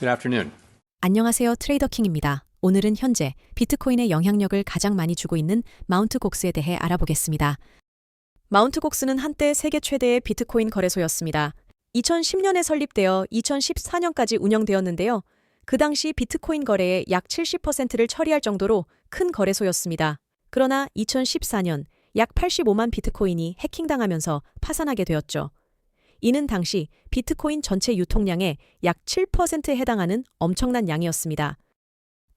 Good afternoon. 안녕하세요. 트레이더 킹입니다. 오늘은 현재 비트코인의 영향력을 가장 많이 주고 있는 마운트 곡스에 대해 알아보겠습니다. 마운트 곡스는 한때 세계 최대의 비트코인 거래소였습니다. 2010년에 설립되어 2014년까지 운영되었는데요. 그 당시 비트코인 거래의 약 70%를 처리할 정도로 큰 거래소였습니다. 그러나 2014년 약 85만 비트코인이 해킹당하면서 파산하게 되었죠. 이는 당시 비트코인 전체 유통량의 약 7%에 해당하는 엄청난 양이었습니다.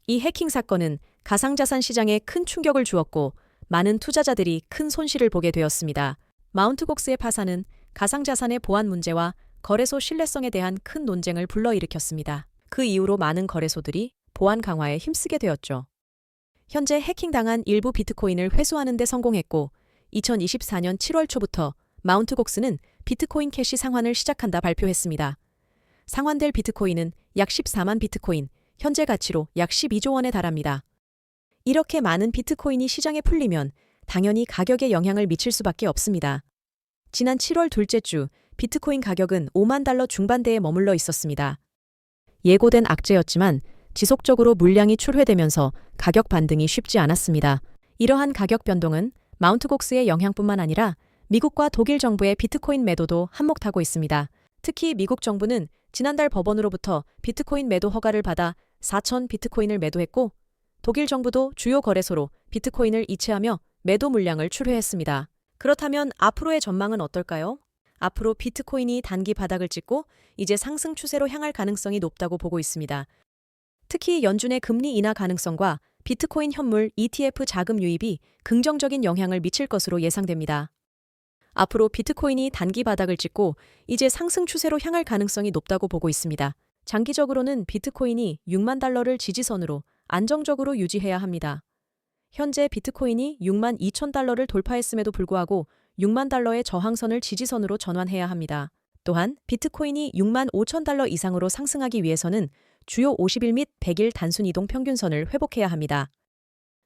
이 해킹 사건은 가상자산 시장에 큰 충격을 주었고 많은 투자자들이 큰 손실을 보게 되었습니다. 마운트곡스의 파산은 가상자산의 보안 문제와 거래소 신뢰성에 대한 큰 논쟁을 불러일으켰습니다. 그 이후로 많은 거래소들이 보안 강화에 힘쓰게 되었죠. 현재 해킹당한 일부 비트코인을 회수하는 데 성공했고 2024년 7월 초부터 마운트 곡스는 비트코인 캐시 상환을 시작한다 발표했습니다. 상환될 비트코인은 약 14만 비트코인, 현재 가치로 약 12조 원에 달합니다. 이렇게 많은 비트코인이 시장에 풀리면 당연히 가격에 영향을 미칠 수밖에 없습니다. 지난 7월 둘째 주 비트코인 가격은 5만 달러 중반대에 머물러 있었습니다. 예고된 악재였지만 지속적으로 물량이 출회되면서 가격 반등이 쉽지 않았습니다. 이러한 가격 변동은 마운트곡스의 영향뿐만 아니라 미국과 독일 정부의 비트코인 매도도 한몫하고 있습니다. 특히 미국 정부는 지난달 법원으로부터 비트코인 매도 허가를 받아 4천 비트코인을 매도했고 독일 정부도 주요 거래소로 비트코인을 이체하며 매도 물량을 출회했습니다. 그렇다면 앞으로의 전망은 어떨까요? 앞으로 비트코인이 단기 바닥을 찍고 이제 상승 추세로 향할 가능성이 높다고 보고 있습니다. 특히 연준의 금리 인하 가능성과 비트코인 현물 ETF 자금 유입이 긍정적인 영향을 미칠 것으로 예상됩니다. 앞으로 비트코인이 단기 바닥을 찍고 이제 상승 추세로 향할 가능성이 높다고 보고 있습니다. 장기적으로는 비트코인이 6만 달러를 지지선으로 안정적으로 유지해야 합니다. 현재 비트코인이 6만 2천 달러를 돌파했음에도 불구하고 6만 달러의 저항선을 지지선으로 전환해야 합니다. 또한 비트코인이 6만 5천 달러 이상으로 상승하기 위해서는 주요 50일 및 100일 단순 이동 평균선을 회복해야 합니다.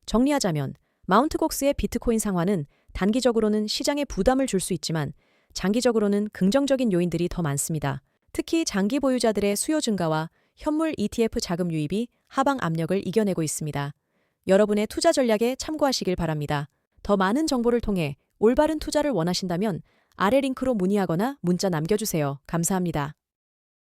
정리하자면 마운트 곡스의 비트코인 상환은 단기적으로는 시장에 부담을 줄 수 있지만 장기적으로는 긍정적인 요인들이 더 많습니다. 특히 장기 보유자들의 수요 증가와 현물 ETF 자금 유입이 하방 압력을 이겨내고 있습니다. 여러분의 투자 전략에 참고하시길 바랍니다. 더 많은 정보를 통해 올바른 투자를 원하신다면 아래 링크로 문의하거나 문자 남겨주세요. 감사합니다.